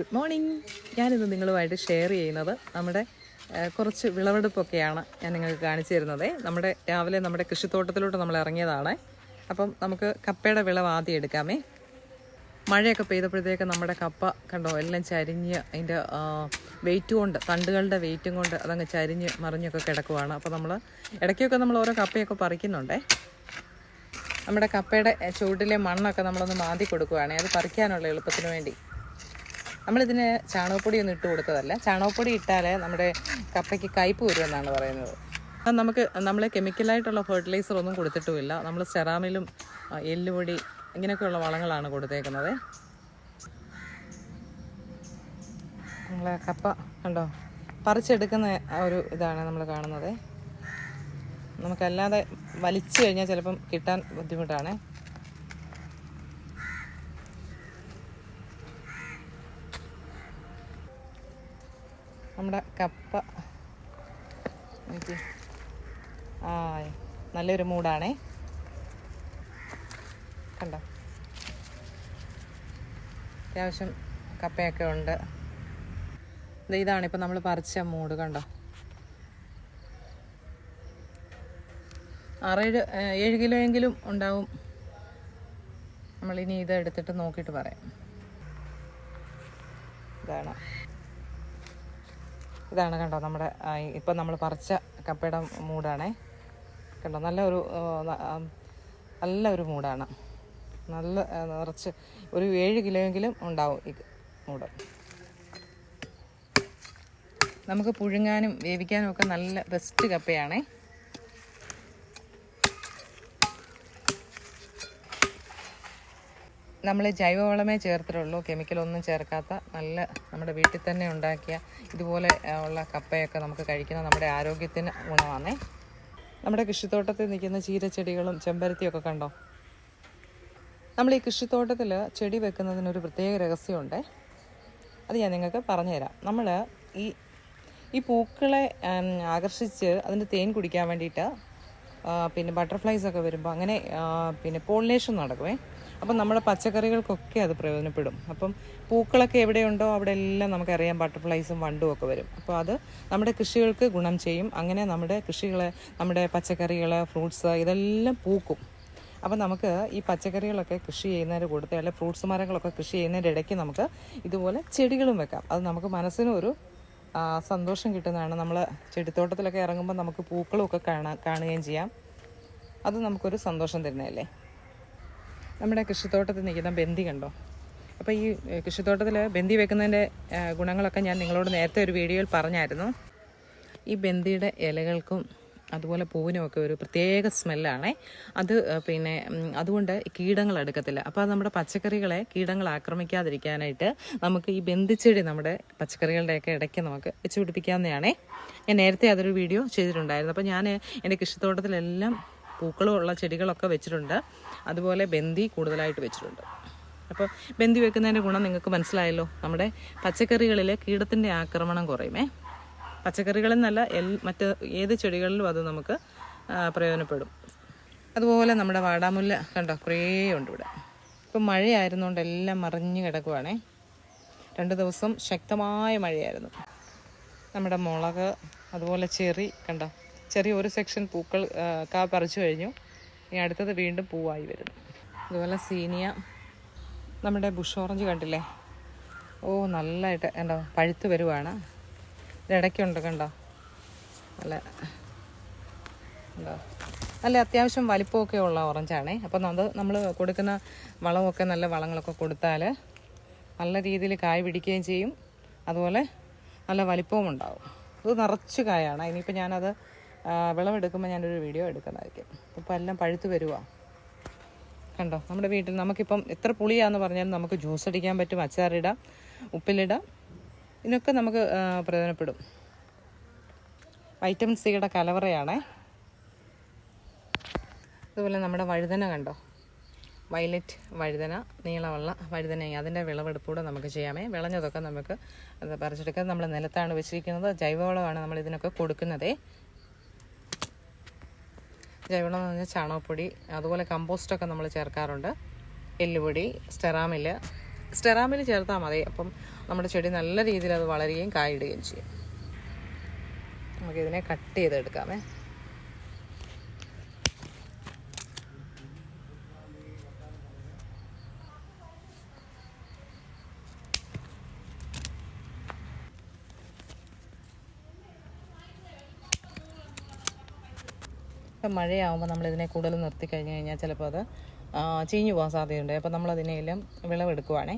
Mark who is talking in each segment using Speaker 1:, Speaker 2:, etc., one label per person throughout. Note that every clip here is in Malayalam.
Speaker 1: ഗുഡ് മോർണിംഗ് ഞാനിന്ന് നിങ്ങളുമായിട്ട് ഷെയർ ചെയ്യുന്നത് നമ്മുടെ കുറച്ച് വിളവെടുപ്പൊക്കെയാണ് ഞാൻ നിങ്ങൾക്ക് കാണിച്ചു തരുന്നത്. നമ്മുടെ രാവിലെ നമ്മുടെ കൃഷിത്തോട്ടത്തിലോട്ട് നമ്മൾ ഇറങ്ങിയതാണ്. അപ്പം നമുക്ക് കപ്പയുടെ വിളവ് ആദ്യം എടുക്കാമേ. മഴയൊക്കെ പെയ്തപ്പോഴത്തേക്ക് നമ്മുടെ കപ്പ കണ്ടോ എല്ലാം ചരിഞ്ഞ് അതിന്റെ വെയിറ്റ് കൊണ്ട് തണ്ടുകളുടെ വെയിറ്റും കൊണ്ട് അതങ്ങ് ചരിഞ്ഞ് മറിഞ്ഞൊക്കെ കിടക്കുവാണ്. അപ്പോൾ നമ്മൾ ഇടയ്ക്കൊക്കെ നമ്മൾ ഓരോ കപ്പയൊക്കെ പറിക്കുന്നുണ്ടേ. നമ്മുടെ കപ്പയുടെ ചൂടിലെ മണ്ണൊക്കെ നമ്മളൊന്ന് മാന്തി കൊടുക്കുവാണേ. അത് പറിക്കാനുള്ള എളുപ്പത്തിന് വേണ്ടി. നമ്മളിതിന് ചാണകപ്പൊടി ഒന്നും ഇട്ട് കൊടുത്തതല്ല. ചാണകപ്പൊടി ഇട്ടാൽ നമ്മുടെ കപ്പയ്ക്ക് കയ്പ് വരുമെന്നാണ് പറയുന്നത്. നമുക്ക് നമ്മൾ കെമിക്കലായിട്ടുള്ള ഫെർട്ടിലൈസർ ഒന്നും കൊടുത്തിട്ടുമില്ല. നമ്മൾ സെറാമിലും എല്ലുപൊടി ഇങ്ങനെയൊക്കെയുള്ള വളങ്ങളാണ് കൊടുത്തേക്കുന്നത്. നമ്മൾ കപ്പ കണ്ടോ? പറിച്ചെടുക്കുന്ന ഒരു ഇതാണ് നമ്മൾ കാണുന്നത്. നമുക്കല്ലാതെ വലിച്ചു കഴിഞ്ഞാൽ ചിലപ്പം കിട്ടാൻ ബുദ്ധിമുട്ടാണ്. നമ്മുടെ കപ്പ. ആ നല്ലൊരു മൂടാണേ കണ്ടോ? അത്യാവശ്യം കപ്പയൊക്കെ ഉണ്ട്. ഇതാണ് ഇപ്പം നമ്മൾ പറിച്ച മൂട് കണ്ടോ? ആറേഴ് ഏഴ് കിലോ എങ്കിലും ഉണ്ടാവും. നമ്മളിനി ഇത് എടുത്തിട്ട് നോക്കിയിട്ട് പറയാം. ഇതാണ്. ഇതാണ് കണ്ടോ നമ്മുടെ ഇപ്പം നമ്മൾ പറിച്ച കപ്പയുടെ മൂടാണേ. കണ്ടോ? നല്ല ഒരു നല്ല ഒരു മൂടാണ്. നല്ല നിറച്ച് ഒരു ഏഴ് കിലോയെങ്കിലും ഉണ്ടാവും ഈ മൂട്. നമുക്ക് പുഴുങ്ങാനും വേവിക്കാനും ഒക്കെ നല്ല ബെസ്റ്റ് കപ്പയാണേ. നമ്മൾ ജൈവവളമേ ചേർത്തിട്ടുള്ളൂ. കെമിക്കലൊന്നും ചേർക്കാത്ത നല്ല നമ്മുടെ വീട്ടിൽ തന്നെ ഉണ്ടാക്കിയ ഇതുപോലെ ഉള്ള കപ്പയൊക്കെ നമുക്ക് കഴിക്കുന്ന നമ്മുടെ ആരോഗ്യത്തിന് ഗുണമാണേ നമ്മുടെ കൃഷിത്തോട്ടത്തിൽ നിൽക്കുന്ന ചീരച്ചെടികളും ചെമ്പരത്തിയൊക്കെ കണ്ടോ? നമ്മൾ ഈ കൃഷിത്തോട്ടത്തിൽ ചെടി വെക്കുന്നതിനൊരു പ്രത്യേക രഹസ്യമുണ്ട്. അത് ഞാൻ നിങ്ങൾക്ക് പറഞ്ഞുതരാം. നമ്മൾ ഈ ഈ പൂക്കളെ ആകർഷിച്ച് അതിന്റെ തേൻ കുടിക്കാൻ വേണ്ടിയിട്ട് പിന്നെ ബട്ടർഫ്ലൈസ് ഒക്കെ വരുമ്പോൾ അങ്ങനെ പിന്നെ പോളിനേഷൻ നടക്കുമേ അപ്പം നമ്മുടെ പച്ചക്കറികൾക്കൊക്കെ അത് പ്രയോജനപ്പെടും. അപ്പം പൂക്കളൊക്കെ എവിടെയുണ്ടോ അവിടെ എല്ലാം നമുക്കറിയാം ബട്ടർഫ്ലൈസും വണ്ടും ഒക്കെ വരും. അപ്പോൾ അത് നമ്മുടെ കൃഷികൾക്ക് ഗുണം ചെയ്യും. അങ്ങനെ നമ്മുടെ കൃഷികളെ നമ്മുടെ പച്ചക്കറികൾ ഫ്രൂട്ട്സ് ഇതെല്ലാം പൂക്കും. അപ്പം നമുക്ക് ഈ പച്ചക്കറികളൊക്കെ കൃഷി ചെയ്യുന്നതിന്റെ കൂടുതൽ അല്ലെ ഫ്രൂട്ട്സ് മരങ്ങളൊക്കെ കൃഷി ചെയ്യുന്നതിന്റെ ഇടയ്ക്ക് നമുക്ക് ഇതുപോലെ ചെടികളും വെക്കാം. അത് നമുക്ക് മനസ്സിനും ഒരു സന്തോഷം കിട്ടുന്നതാണ്. നമ്മൾ ചെടിത്തോട്ടത്തിലൊക്കെ ഇറങ്ങുമ്പോൾ നമുക്ക് പൂക്കളുമൊക്കെ കാണാൻ കാണുകയും ചെയ്യാം. അത് നമുക്കൊരു സന്തോഷം തരുന്നതല്ലേ? നമ്മുടെ കൃഷിത്തോട്ടത്തിൽ നിൽക്കുന്ന ബന്ദി കണ്ടോ? അപ്പോൾ ഈ കൃഷിത്തോട്ടത്തിൽ ബന്ദി വെക്കുന്നതിന്റെ ഗുണങ്ങളൊക്കെ ഞാൻ നിങ്ങളോട് നേരത്തെ ഒരു വീഡിയോയിൽ പറഞ്ഞായിരുന്നു. ഈ ബന്ദിയുടെ ഇലകൾക്കും അതുപോലെ പൂവിനുമൊക്കെ ഒരു പ്രത്യേക സ്മെല്ലാണേ. അത് പിന്നെ അതുകൊണ്ട് കീടങ്ങൾ എടുക്കത്തില്ല. അപ്പോൾ അത് നമ്മുടെ പച്ചക്കറികളെ കീടങ്ങൾ ആക്രമിക്കാതിരിക്കാനായിട്ട് നമുക്ക് ഈ ബന്ധിച്ചെടി നമ്മുടെ പച്ചക്കറികളുടെയൊക്കെ ഇടയ്ക്ക് നമുക്ക് വെച്ച് പിടിപ്പിക്കാവുന്നതാണേ. ഞാൻ നേരത്തെ അതൊരു വീഡിയോ ചെയ്തിട്ടുണ്ടായിരുന്നു. അപ്പോൾ ഞാൻ എന്റെ കൃഷിത്തോട്ടത്തിലെല്ലാം പൂക്കളും ഉള്ള ചെടികളൊക്കെ വെച്ചിട്ടുണ്ട്. അതുപോലെ ബന്ദി കൂടുതലായിട്ട് വെച്ചിട്ടുണ്ട്. അപ്പോൾ ബന്ദി വെക്കുന്നതിന്റെ ഗുണം നിങ്ങൾക്ക് മനസ്സിലായല്ലോ. നമ്മുടെ പച്ചക്കറികളിലെ കീടത്തിന്റെ ആക്രമണം കുറയുമേ. പച്ചക്കറികളിൽ നിന്നല്ല എൽ മറ്റ് ഏത് ചെടികളിലും അത് നമുക്ക് പ്രയോജനപ്പെടും. അതുപോലെ നമ്മുടെ വാടാമുല്ല കണ്ടോ കുറേ ഉണ്ട് ഇവിടെ. ഇപ്പം മഴയായിരുന്നുകൊണ്ട് എല്ലാം മറിഞ്ഞ് കിടക്കുവാണേ. രണ്ട് ദിവസം ശക്തമായ മഴയായിരുന്നു. നമ്മുടെ മുളക് അതുപോലെ ചെറി കണ്ടോ ചെറിയ ഒരു സെക്ഷൻ പൂക്കൾ കാ പറിച്ചു കഴിഞ്ഞു. ഇനി അടുത്തത് വീണ്ടും പൂവായി വരുന്നു. അതുപോലെ സീനിയ നമ്മുടെ ബുഷ് ഓറഞ്ച് കണ്ടില്ലേ? ഓ നല്ലതായിട്ട് കണ്ടോ പഴുത്ത് വരുവാണ്. ഇതിടയ്ക്കുണ്ട് കണ്ടോ? അല്ല? കണ്ടോ? നല്ല അത്യാവശ്യം വലിപ്പമൊക്കെ ഉള്ള ഓറഞ്ചാണേ അപ്പം അത് നമ്മൾ കൊടുക്കുന്ന വളമൊക്കെ നല്ല വളങ്ങളൊക്കെ കൊടുത്താൽ നല്ല രീതിയിൽ കായ് പിടിക്കുകയും ചെയ്യും. അതുപോലെ നല്ല വലിപ്പവും ഉണ്ടാവും. ഇത് നിറച്ച് കായാണ്. ഇനിയിപ്പോൾ ഞാനത് വിളവെടുക്കുമ്പോൾ ഞാനൊരു വീഡിയോ എടുക്കുന്നതായിരിക്കും. അപ്പോൾ എല്ലാം പഴുത്ത് വരുവാ. കണ്ടോ? നമ്മുടെ വീട്ടിൽ നമുക്കിപ്പം എത്ര പുളിയാന്ന് പറഞ്ഞാലും നമുക്ക് ജ്യൂസ് അടിക്കാൻ പറ്റും അച്ചാറിടാം ഉപ്പിലിടാം. ഇതിനൊക്കെ നമുക്ക് പ്രയോജനപ്പെടും. വൈറ്റമിൻ സിയുടെ കലവറയാണ്. അതുപോലെ നമ്മുടെ വഴുതന കണ്ടോ? വയലറ്റ് വഴുതന നീളമുള്ള വഴുതന. അതിന്റെ വിളവെടുപ്പൂടെ നമുക്ക് ചെയ്യാമേ. വിളഞ്ഞതൊക്കെ നമുക്ക് അത് പറിച്ചെടുക്കാൻ നമ്മൾ നിലത്താണ് വെച്ചിരിക്കുന്നത്. ജൈവവളമാണ് നമ്മൾ ഇതിനൊക്കെ കൊടുക്കുന്നതേ. ജൈവവളം എന്ന് പറഞ്ഞാൽ ചാണകപ്പൊടി അതുപോലെ കമ്പോസ്റ്റൊക്കെ നമ്മൾ ചേർക്കാറുണ്ട്. എല്ലുപൊടി സ്റ്റെറാമിൽ സ്റ്റെറാമിൽ ചേർത്താൽ മതി. അപ്പം നമ്മുടെ ചെടി നല്ല രീതിയിൽ അത് വളരുകയും കായിടുകയും ചെയ്യും. നമുക്ക് ഇതിനെ കട്ട് ചെയ്തെടുക്കാമേ. ഇപ്പം മഴയാകുമ്പോൾ നമ്മളിതിനെ കൂടുതൽ നിർത്തി കഴിഞ്ഞ് കഴിഞ്ഞാൽ ചിലപ്പോൾ അത് ചീഞ്ഞു പോകാൻ സാധ്യതയുണ്ട്. അപ്പോൾ നമ്മളതിനെല്ലാം വിളവെടുക്കുവാണേ.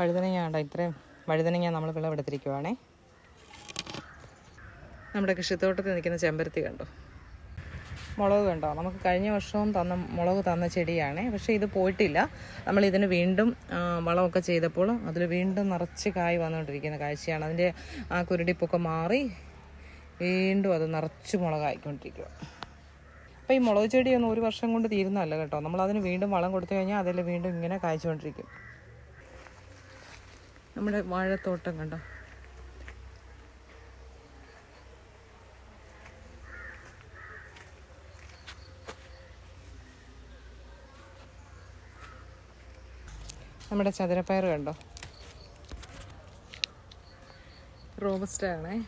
Speaker 1: വഴുതനങ്ങ ഉണ്ടോ ഇത്രയും വഴുതനങ്ങ നമ്മൾ വിളവെടുത്തിരിക്കുവാണേ. നമ്മുടെ കൃഷിത്തോട്ടത്തിൽ നിൽക്കുന്ന ചെമ്പരത്തി കണ്ടോ? മുളക് കണ്ടോ? നമുക്ക് കഴിഞ്ഞ വർഷവും തന്ന മുളക് തന്ന ചെടിയാണ്. പക്ഷേ ഇത് പോയിട്ടില്ല. നമ്മൾ ഇതിന് വീണ്ടും വളമൊക്കെ ചെയ്തപ്പോൾ അതിൽ വീണ്ടും നിറച്ച് കായ് വന്നുകൊണ്ടിരിക്കുന്ന കാഴ്ചയാണ്. അതിന്റെ ആ കുരുടിപ്പൊക്കെ മാറി വീണ്ടും അത് നിറച്ച് മുളകായിക്കൊണ്ടിരിക്കുക അപ്പോൾ ഈ മുളക് ചെടിയൊന്നും ഒരു വർഷം കൊണ്ട് തീരുന്നതല്ല കേട്ടോ. നമ്മൾ അതിന് വീണ്ടും വളം കൊടുത്തു കഴിഞ്ഞാൽ അതിൽ വീണ്ടും ഇങ്ങനെ കായ്ച്ചുകൊണ്ടിരിക്കും. നമ്മുടെ വാഴത്തോട്ടം കണ്ടോ? നമ്മുടെ ചതുരപ്പയർ കണ്ടോ? റോബസ്റ്റ് ആണേ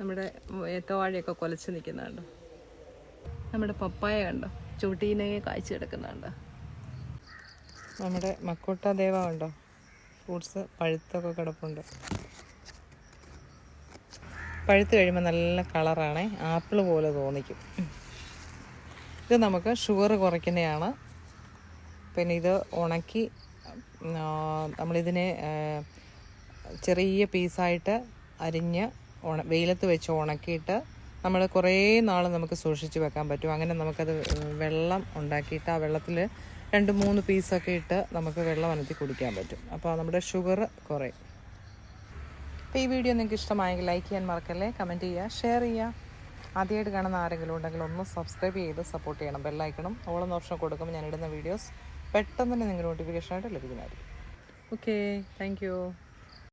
Speaker 1: നമ്മുടെ ഏത്തവാഴയൊക്കെ കൊലച്ച് നിൽക്കുന്നുണ്ടോ. നമ്മുടെ പപ്പായ കണ്ടോ? ചൂട്ടീനയെ കാഴ്ച കിടക്കുന്നുണ്ടോ. നമ്മുടെ മക്കോട്ട ദേവ ഉണ്ടോ ഫ്രൂട്ട്സ് പഴുത്തൊക്കെ കിടപ്പുണ്ട്. പഴുത്ത് കഴിയുമ്പോൾ നല്ല കളറാണേ. ആപ്പിൾ പോലെ തോന്നിക്കും. ഇത് നമുക്ക് ഷുഗർ കുറയ്ക്കുന്നതാണ്. പിന്നെ ഇത് ഉണക്കി നമ്മളിതിനെ ചെറിയ പീസായിട്ട് അരിഞ്ഞ് ഉണ വെയിലത്ത് വെച്ച് ഉണക്കിയിട്ട് നമ്മൾ കുറേ നാൾ നമുക്ക് സൂക്ഷിച്ച് വെക്കാൻ പറ്റും. അങ്ങനെ നമുക്കത് വെള്ളം ഉണ്ടാക്കിയിട്ട് ആ വെള്ളത്തിൽ രണ്ട് മൂന്ന് പീസൊക്കെ ഇട്ട് നമുക്ക് വെള്ളം അനത്തി കുടിക്കാൻ പറ്റും. അപ്പോൾ നമ്മുടെ ഷുഗർ കുറയും. അപ്പോൾ ഈ വീഡിയോ നിങ്ങൾക്ക് ഇഷ്ടമായെങ്കിൽ ലൈക്ക് ചെയ്യാൻ മറക്കല്ലേ? കമന്റ് ചെയ്യുക ഷെയർ ചെയ്യുക. ആദ്യമായിട്ട് കാണുന്ന ആരെങ്കിലും ഉണ്ടെങ്കിൽ ഒന്ന് സബ്സ്ക്രൈബ് ചെയ്ത് സപ്പോർട്ട് ചെയ്യണം. ബെല്ലൈക്കണം ഓളം ഓപ്ഷൻ കൊടുക്കുമ്പോൾ ഞാൻ ഇടുന്ന വീഡിയോസ് പെട്ടെന്ന് തന്നെ നിങ്ങൾക്ക് നോട്ടിഫിക്കേഷനായിട്ട് ലഭിക്കുന്നതായിരിക്കും. Okay thank